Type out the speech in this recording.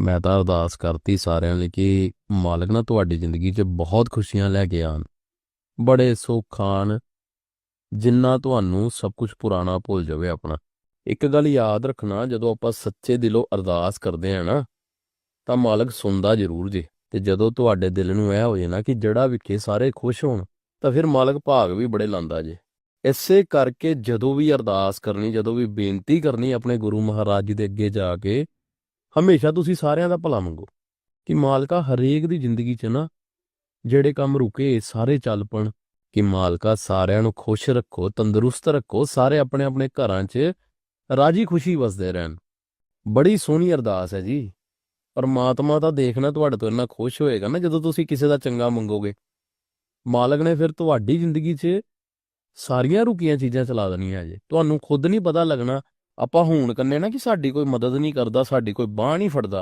ਮੈਂ ਤਾਂ ਅਰਦਾਸ ਕਰਤੀ ਸਾਰਿਆਂ ਲਈ ਕਿ ਮਾਲਕ ਨਾ ਤੁਹਾਡੀ ਜ਼ਿੰਦਗੀ 'ਚ ਬਹੁਤ ਖੁਸ਼ੀਆਂ ਲੈ ਕੇ ਆਣ ਬੜੇ ਸੁੱਖ ਆਣ ਜਿੰਨਾ ਤੁਹਾਨੂੰ ਸਭ ਕੁਝ ਪੁਰਾਣਾ ਭੁੱਲ ਜਾਵੇ ਆਪਣਾ। ਇੱਕ ਗੱਲ ਯਾਦ ਰੱਖਣਾ, ਜਦੋਂ ਆਪਾਂ ਸੱਚੇ ਦਿਲੋਂ ਅਰਦਾਸ ਕਰਦੇ ਆ ਨਾ, ਤਾਂ ਮਾਲਕ ਸੁਣਦਾ ਜ਼ਰੂਰ ਜੇ। ਤੇ ਜਦੋਂ ਤੁਹਾਡੇ ਦਿਲ ਨੂੰ ਇਹ ਹੋ ਜੇ ਨਾ ਕਿ ਜੜਾ ਵਿਖੇ ਸਾਰੇ ਖੁਸ਼ ਹੋਣ, ਤਾਂ ਫਿਰ ਮਾਲਕ ਭਾਗ ਵੀ ਬੜੇ ਲਾਂਦਾ ਜੇ। ਇਸੇ ਕਰਕੇ ਜਦੋਂ ਵੀ ਅਰਦਾਸ ਕਰਨੀ, ਜਦੋਂ ਵੀ ਬੇਨਤੀ ਕਰਨੀ ਆਪਣੇ ਗੁਰੂ ਮਹਾਰਾਜ ਜੀ ਦੇ ਅੱਗੇ ਜਾ ਕੇ ਹਮੇਸ਼ਾ ਤੁਸੀਂ ਸਾਰਿਆਂ ਦਾ ਭਲਾ ਮੰਗੋ ਕਿ ਮਾਲਕਾ ਹਰੇਕ ਦੀ ਜ਼ਿੰਦਗੀ 'ਚ ਨਾ ਜਿਹੜੇ ਕੰਮ ਰੁਕੇ ਸਾਰੇ ਚੱਲ ਪਣ, ਕਿ ਮਾਲਕਾ ਸਾਰਿਆਂ ਨੂੰ ਖੁਸ਼ ਰੱਖੋ, ਤੰਦਰੁਸਤ ਰੱਖੋ, ਸਾਰੇ ਆਪਣੇ ਆਪਣੇ ਘਰਾਂ 'ਚ ਰਾਜੀ ਖੁਸ਼ੀ ਵਸਦੇ ਰਹਿਣ। ਬੜੀ ਸੋਹਣੀ ਅਰਦਾਸ ਹੈ ਜੀ। ਪਰਮਾਤਮਾ ਤਾਂ ਦੇਖਣਾ ਤੁਹਾਡੇ ਤੋਂ ਇੰਨਾ ਖੁਸ਼ ਹੋਏਗਾ ਨਾ ਜਦੋਂ ਤੁਸੀਂ ਕਿਸੇ ਦਾ ਚੰਗਾ ਮੰਗੋਗੇ। ਮਾਲਕ ਨੇ ਫਿਰ ਤੁਹਾਡੀ ਜ਼ਿੰਦਗੀ 'ਚ ਸਾਰੀਆਂ ਰੁਕੀਆਂ ਚੀਜ਼ਾਂ ਚਲਾ ਦੇਣੀਆਂ ਜੇ ਤੁਹਾਨੂੰ ਖੁਦ ਨਹੀਂ ਪਤਾ ਲੱਗਣਾ ਆਪਾਂ ਹੁਣ ਕੰਨੇ ਨਾ ਕਿ ਸਾਡੀ ਕੋਈ ਮਦਦ ਨਹੀਂ ਕਰਦਾ, ਸਾਡੀ ਕੋਈ ਬਾਹ ਨਹੀਂ ਫੜਦਾ।